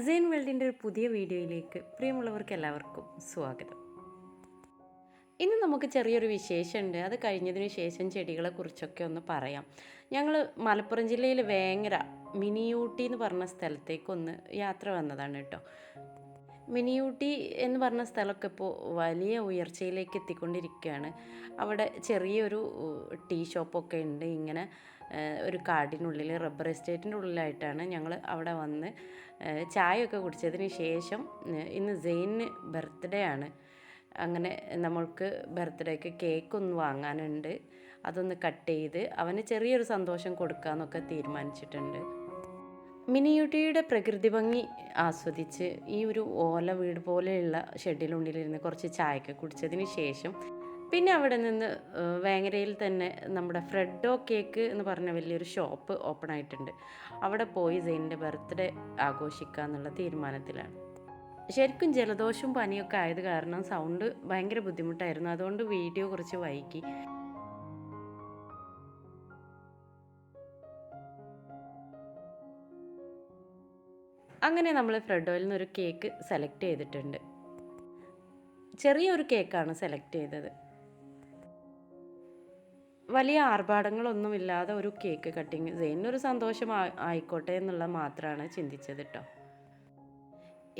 സെയിൻ വേൾഡിന്റെ ഒരു പുതിയ വീഡിയോയിലേക്ക് പ്രിയമുള്ളവർക്ക് എല്ലാവർക്കും സ്വാഗതം. ഇന്ന് നമുക്ക് ചെറിയൊരു വിശേഷമുണ്ട്. അത് കഴിഞ്ഞതിന് ശേഷം ചെടികളെക്കുറിച്ചൊക്കെ ഒന്ന് പറയാം. ഞങ്ങൾ മലപ്പുറം ജില്ലയിൽ വേങ്ങര മിനിയൂട്ടി എന്ന് പറഞ്ഞ സ്ഥലത്തേക്കൊന്ന് യാത്ര വന്നതാണ് കേട്ടോ. മിനിയൂട്ടി എന്ന് പറഞ്ഞ സ്ഥലമൊക്കെ ഇപ്പോൾ വലിയ ഉയർച്ചയിലേക്ക് എത്തിക്കൊണ്ടിരിക്കുകയാണ്. അവിടെ ചെറിയൊരു ടീ ഷോപ്പൊക്കെ ഉണ്ട്. ഇങ്ങനെ ഒരു കാടിനുള്ളിൽ റബ്ബർ എസ്റ്റേറ്റിന്റെ ഉള്ളിലായിട്ടാണ് ഞങ്ങൾ അവിടെ വന്ന് ചായയൊക്കെ കുടിച്ചതിന് ശേഷം ഇന്ന് സെയിന് ബർത്ത്ഡേ ആണ്. അങ്ങനെ നമ്മൾക്ക് ബർത്ത്ഡേക്ക് കേക്ക് ഒന്ന് വാങ്ങാനുണ്ട്. അതൊന്ന് കട്ട് ചെയ്ത് അവന് ചെറിയൊരു സന്തോഷം കൊടുക്കാമെന്നൊക്കെ തീരുമാനിച്ചിട്ടുണ്ട്. മിനിയൂട്ടിയുടെ പ്രകൃതി ഭംഗി ആസ്വദിച്ച് ഈ ഒരു ഓല വീട് പോലെയുള്ള ഷെഡിനുള്ളിലിരുന്ന് കുറച്ച് ചായയൊക്കെ കുടിച്ചതിന് ശേഷം പിന്നെ അവിടെ നിന്ന് വേങ്ങരയിൽ തന്നെ നമ്മുടെ ഫ്രെഡോ കേക്ക് എന്ന് പറഞ്ഞ വലിയൊരു ഷോപ്പ് ഓപ്പൺ ആയിട്ടുണ്ട്. അവിടെ പോയി സെയിനിന്റെ ബർത്ത്ഡേ ആഘോഷിക്കുക എന്നുള്ള തീരുമാനത്തിലാണ്. ശരിക്കും ജലദോഷവും പനിയൊക്കെ ആയത് കാരണം സൗണ്ട് ഭയങ്കര ബുദ്ധിമുട്ടായിരുന്നു. അതുകൊണ്ട് വീഡിയോ കുറച്ച് വൈകി. അങ്ങനെ നമ്മൾ ഫ്രെഡോയിൽ നിന്നൊരു കേക്ക് സെലക്ട് ചെയ്തിട്ടുണ്ട്. ചെറിയൊരു കേക്കാണ് സെലക്ട് ചെയ്തത്. വലിയ ആർഭാടങ്ങളൊന്നുമില്ലാതെ ഒരു കേക്ക് കട്ടിങ്. സെയിനൊരു സന്തോഷം ആയിക്കോട്ടെ എന്നുള്ള മാത്രമാണ് ചിന്തിച്ചത് കേട്ടോ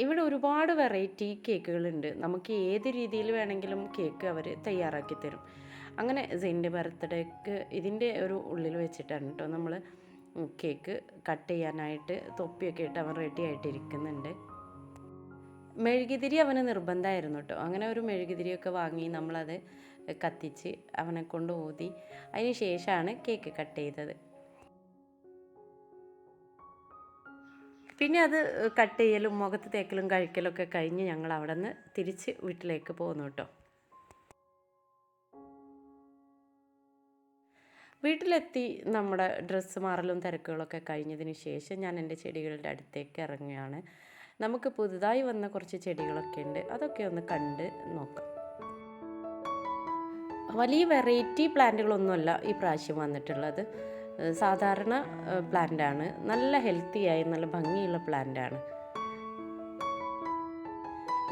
ഇവിടെ ഒരുപാട് വെറൈറ്റി കേക്കുകളുണ്ട്. നമുക്ക് ഏത് രീതിയിൽ വേണമെങ്കിലും കേക്ക് അവർ തയ്യാറാക്കി തരും. അങ്ങനെ സെയിന്റെ ബർത്ത്ഡേക്ക് ഇതിന്റെ ഒരു ഉള്ളിൽ വെച്ചിട്ടാണ് കേട്ടോ നമ്മൾ കേക്ക് കട്ട് ചെയ്യാനായിട്ട് തൊപ്പിയൊക്കെ ഇട്ട് അവൻ റെഡി ആയിട്ടിരിക്കുന്നുണ്ട്. മെഴുകുതിരി അവന് നിർബന്ധമായിരുന്നു കേട്ടോ അങ്ങനെ ഒരു മെഴുകുതിരിയൊക്കെ വാങ്ങി നമ്മളത് കത്തിച്ച് അവനെ കൊണ്ട് ഊതി അതിന് ശേഷമാണ് കേക്ക് കട്ട് ചെയ്തത്. പിന്നെ അത് കട്ട് ചെയ്യലും മുഖത്ത് തേക്കലും കഴിക്കലൊക്കെ കഴിഞ്ഞ് ഞങ്ങൾ അവിടെ നിന്ന് തിരിച്ച് വീട്ടിലേക്ക് പോന്നു കേട്ടോ. വീട്ടിലെത്തി നമ്മുടെ ഡ്രസ്സ് മാറലും തിരക്കുകളൊക്കെ കഴിഞ്ഞതിന് ശേഷം ഞാൻ എന്റെ ചെടികളുടെ അടുത്തേക്ക് ഇറങ്ങുകയാണ്. നമുക്ക് പുതുതായി വന്ന കുറച്ച് ചെടികളൊക്കെ ഉണ്ട്. അതൊക്കെ ഒന്ന് കണ്ട് നോക്കാം. വലിയ വെറൈറ്റി പ്ലാന്റുകളൊന്നുമല്ല ഈ പ്രാവശ്യം വന്നിട്ടുള്ളത്. സാധാരണ പ്ലാന്റാണ്. നല്ല ഹെൽത്തിയായി നല്ല ഭംഗിയുള്ള പ്ലാന്റാണ്.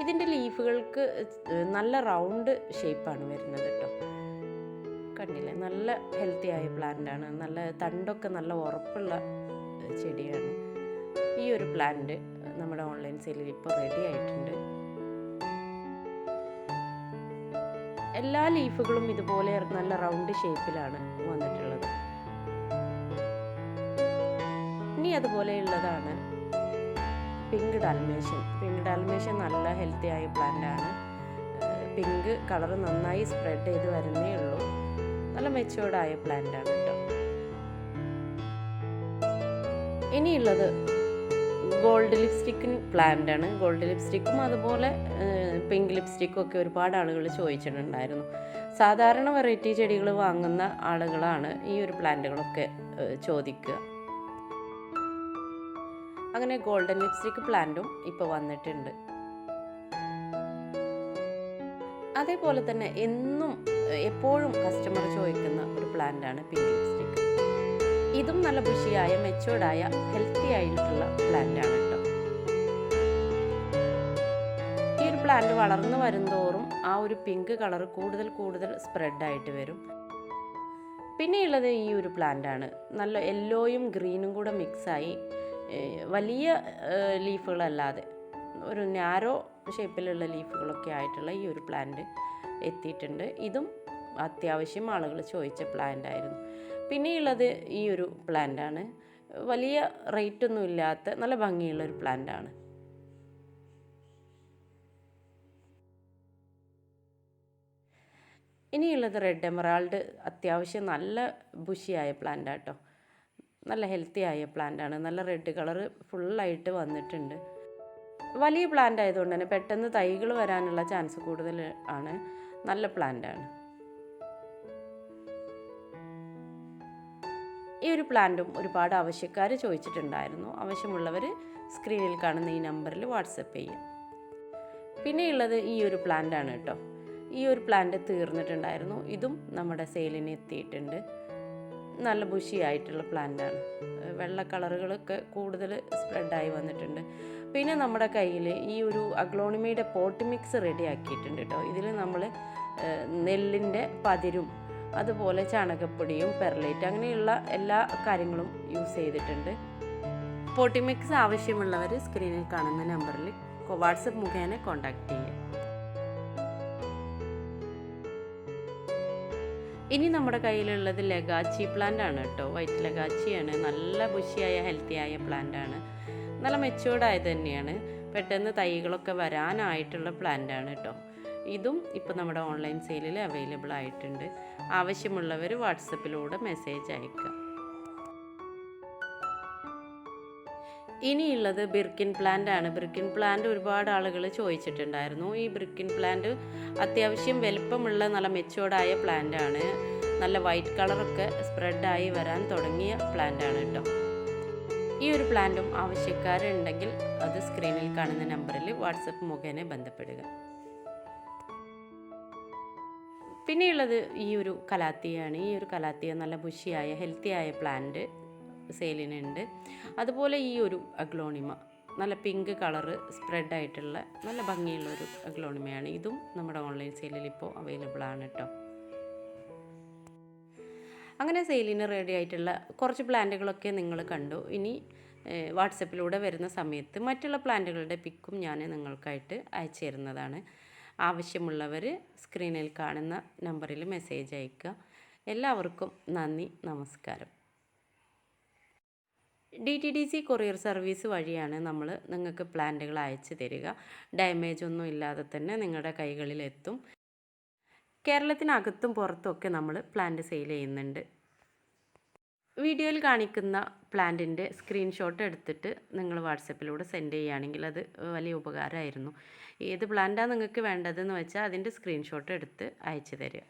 ഇതിന്റെ ലീഫുകൾക്ക് നല്ല റൗണ്ട് ഷേപ്പാണ് വരുന്നത് കേട്ടോ. കണ്ടില്ലേ? നല്ല ഹെൽത്തി ആയ പ്ലാന്റാണ്. നല്ല തണ്ടൊക്കെ നല്ല ഉറപ്പുള്ള ചെടിയാണ്. ഈ ഒരു പ്ലാന്റ് നമ്മുടെ ഓൺലൈൻ സെയിലിൽ ഇപ്പോൾ റെഡി ആയിട്ടുണ്ട്. എല്ലാ ലീഫുകളും ഇതുപോലെ നല്ല റൗണ്ട് ഷേപ്പിലാണ് വന്നിട്ടുള്ളത്. ഇനി അതുപോലെയുള്ളതാണ് പിങ്ക് ഡാൽമേഷൻ പിങ്ക് ഡാൽമേഷൻ നല്ല ഹെൽത്തി ആയ പ്ലാന്റ് ആണ്. പിങ്ക് കളർ നന്നായി സ്പ്രെഡ് ചെയ്ത് വരുന്നേ ഉള്ളൂ. നല്ല മെച്ചുവേർഡായ ആയ പ്ലാന്റ് ആണ് കേട്ടോ. ഇനിയുള്ളത് ഗോൾഡ് ലിപ്സ്റ്റിക്കിൻ പ്ലാന്റ് ആണ് ഗോൾഡ് ലിപ്സ്റ്റിക്കും അതുപോലെ പിങ്ക് ലിപ്സ്റ്റിക്കും ഒക്കെ ഒരുപാട് ആളുകൾ ചോദിച്ചിട്ടുണ്ടായിരുന്നു. സാധാരണ വെറൈറ്റി ചെടികൾ വാങ്ങുന്ന ആളുകളാണ് ഈ ഒരു പ്ലാന്റുകളൊക്കെ ചോദിക്കുക. അങ്ങനെ ഗോൾഡൻ ലിപ്സ്റ്റിക് പ്ലാന്റും ഇപ്പോൾ വന്നിട്ടുണ്ട്. അതേപോലെ തന്നെ എന്നും എപ്പോഴും കസ്റ്റമർ ചോദിക്കുന്ന ഒരു പ്ലാന്റാണ് പിങ്ക് ലിപ്സ്റ്റിക്. ഇതും നല്ല ബുഷിയായ മെച്ചോർഡായ ഹെൽത്തി ആയിട്ടുള്ള പ്ലാന്റ് ആണ് കേട്ടോ ഈ ഒരു പ്ലാന്റ് വളർന്നു വരുന്തോറും ആ ഒരു പിങ്ക് കളർ കൂടുതൽ കൂടുതൽ സ്പ്രെഡ് ആയിട്ട് വരും. പിന്നെയുള്ളത് ഈ ഒരു പ്ലാന്റാണ് നല്ല യെല്ലോയും ഗ്രീനും കൂടെ മിക്സായി വലിയ ലീഫുകളല്ലാതെ ഒരു നാരോ ഷേപ്പിലുള്ള ലീഫുകളൊക്കെ ആയിട്ടുള്ള ഈ ഒരു പ്ലാന്റ് എത്തിയിട്ടുണ്ട്. ഇതും അത്യാവശ്യം ആളുകൾ ചോദിച്ച പ്ലാന്റ് ആയിരുന്നു. പിന്നെയുള്ളത് ഈ ഒരു പ്ലാന്റാണ്. വലിയ റേറ്റ് ഒന്നും ഇല്ലാത്ത നല്ല ഭംഗിയുള്ള ഒരു പ്ലാന്റ് ആണ് ഇനിയുള്ളത് റെഡ് എമറാൾഡ് അത്യാവശ്യം നല്ല ബുഷിയായ പ്ലാന്റ് ആട്ടോ നല്ല ഹെൽത്തി ആയ പ്ലാന്റാണ്. നല്ല റെഡ് കളർ ഫുള്ളായിട്ട് വന്നിട്ടുണ്ട്. വലിയ പ്ലാന്റ് ആയതുകൊണ്ട് തന്നെ പെട്ടെന്ന് തൈകൾ വരാനുള്ള ചാൻസ് കൂടുതൽ ആണ്. നല്ല പ്ലാന്റ് ഒരു പ്ലാന്റും ഒരുപാട് ആവശ്യക്കാർ ചോദിച്ചിട്ടുണ്ടായിരുന്നു. ആവശ്യമുള്ളവർ സ്ക്രീനിൽ കാണുന്ന ഈ നമ്പറിൽ വാട്സപ്പ് ചെയ്യാം. പിന്നെയുള്ളത് ഈ ഒരു പ്ലാന്റാണ് കേട്ടോ. ഈ ഒരു പ്ലാന്റ് തീർന്നിട്ടുണ്ടായിരുന്നു. ഇതും നമ്മുടെ സെയിലിന് എത്തിയിട്ടുണ്ട്. നല്ല ബുഷി ആയിട്ടുള്ള പ്ലാന്റാണ്. വെള്ള കളറുകളൊക്കെ കൂടുതൽ സ്പ്രെഡായി വന്നിട്ടുണ്ട്. പിന്നെ നമ്മുടെ കയ്യിൽ ഈ ഒരു അഗ്ലോണിമയുടെ പോട്ട് മിക്സ് റെഡി ആക്കിയിട്ടുണ്ട് കേട്ടോ ഇതിൽ നമ്മൾ നെല്ലിന്റെ പതിരും അതുപോലെ ചാണകപ്പൊടിയും പെർലൈറ്റ് അങ്ങനെയുള്ള എല്ലാ കാര്യങ്ങളും യൂസ് ചെയ്തിട്ടുണ്ട്. പോട്ടി മിക്സ് ആവശ്യമുള്ളവർ സ്ക്രീനിൽ കാണുന്ന നമ്പറിൽ വാട്സപ്പ് മുഖേന കോൺടാക്റ്റ് ചെയ്യുക. ഇനി നമ്മുടെ കയ്യിലുള്ളത് ലഗാച്ചി പ്ലാന്റ് ആണ് കേട്ടോ. വൈറ്റ് ലഗാച്ചിയാണ്. നല്ല ബുഷിയായ ഹെൽത്തിയായ പ്ലാന്റ് ആണ്. നല്ല മെച്ചൂർഡായത് തന്നെയാണ്. പെട്ടെന്ന് തൈകളൊക്കെ വരാനായിട്ടുള്ള പ്ലാന്റ് ആണ് കേട്ടോ. ഇതും ഇപ്പോൾ നമ്മുടെ ഓൺലൈൻ സെയിലിൽ അവൈലബിൾ ആയിട്ടുണ്ട്. ആവശ്യമുള്ളവർ വാട്സപ്പിലൂടെ മെസ്സേജ് അയക്കുക ഇനിയുള്ളത് ബിർക്കിൻ പ്ലാന്റ് ആണ്. ബിർക്കിൻ പ്ലാന്റ് ഒരുപാട് ആളുകൾ ചോദിച്ചിട്ടുണ്ടായിരുന്നു. ഈ ബിർക്കിൻ പ്ലാന്റ് അത്യാവശ്യം വലിപ്പമുള്ള നല്ല മെച്ചോർഡായ പ്ലാന്റ് ആണ്. നല്ല വൈറ്റ് കളറൊക്കെ സ്പ്രെഡായി വരാൻ തുടങ്ങിയ പ്ലാന്റ് ആണ് കേട്ടോ ഈ ഒരു പ്ലാന്റും ആവശ്യക്കാരുണ്ടെങ്കിൽ അത് സ്ക്രീനിൽ കാണുന്ന നമ്പറിൽ വാട്സപ്പ് മുഖേന ബന്ധപ്പെടുക. പിന്നെയുള്ളത് ഈ ഒരു കലാത്തിയാണ്. ഈ ഒരു കലാത്തിയ നല്ല ബുഷിയായ ഹെൽത്തിയായ പ്ലാന്റ് സെയിലിനുണ്ട് അതുപോലെ ഈ ഒരു അഗ്ലോണിമ നല്ല പിങ്ക് കളറ് സ്പ്രെഡ് ആയിട്ടുള്ള നല്ല ഭംഗിയുള്ള ഒരു അഗ്ലോണിമയാണ് ഇതും നമ്മുടെ ഓൺലൈൻ സെയിലിൽ ഇപ്പോൾ അവൈലബിൾ ആണ് കേട്ടോ അങ്ങനെ സെയിലിന് റെഡി ആയിട്ടുള്ള കുറച്ച് പ്ലാന്റുകളൊക്കെ നിങ്ങൾ കണ്ടു. ഇനി വാട്സപ്പിലൂടെ വരുന്ന സമയത്ത് മറ്റുള്ള പ്ലാന്റുകളുടെ പിക്കും ഞാൻ നിങ്ങൾക്കായിട്ട് അയച്ചു തരുന്നതാണ് ആവശ്യമുള്ളവർ സ്ക്രീനിൽ കാണുന്ന നമ്പറിൽ മെസ്സേജ് അയക്കുക. എല്ലാവർക്കും നന്ദി നമസ്കാരം. D T D C courier service വഴിയാണ് നമ്മൾ നിങ്ങൾക്ക് പ്ലാന്റുകൾ അയച്ചു തരിക. ഡാമേജ് ഒന്നും ഇല്ലാതെ തന്നെ നിങ്ങളുടെ കൈകളിലെത്തും. കേരളത്തിനകത്തും പുറത്തുമൊക്കെ നമ്മൾ പ്ലാന്റ് സെയിൽ ചെയ്യുന്നുണ്ട്. വീഡിയോയിൽ കാണിക്കുന്ന പ്ലാന്റിന്റെ സ്ക്രീൻഷോട്ട് എടുത്തിട്ട് നിങ്ങൾ വാട്സപ്പിലൂടെ സെൻഡ് ചെയ്യുകയാണെങ്കിൽ അത് വലിയ ഉപകാരമായിരുന്നു. ഏത് പ്ലാന്റാണ് നിങ്ങൾക്ക് വേണ്ടതെന്ന് വെച്ചാൽ അതിന്റെ സ്ക്രീൻഷോട്ട് എടുത്ത് അയച്ചു തരിക.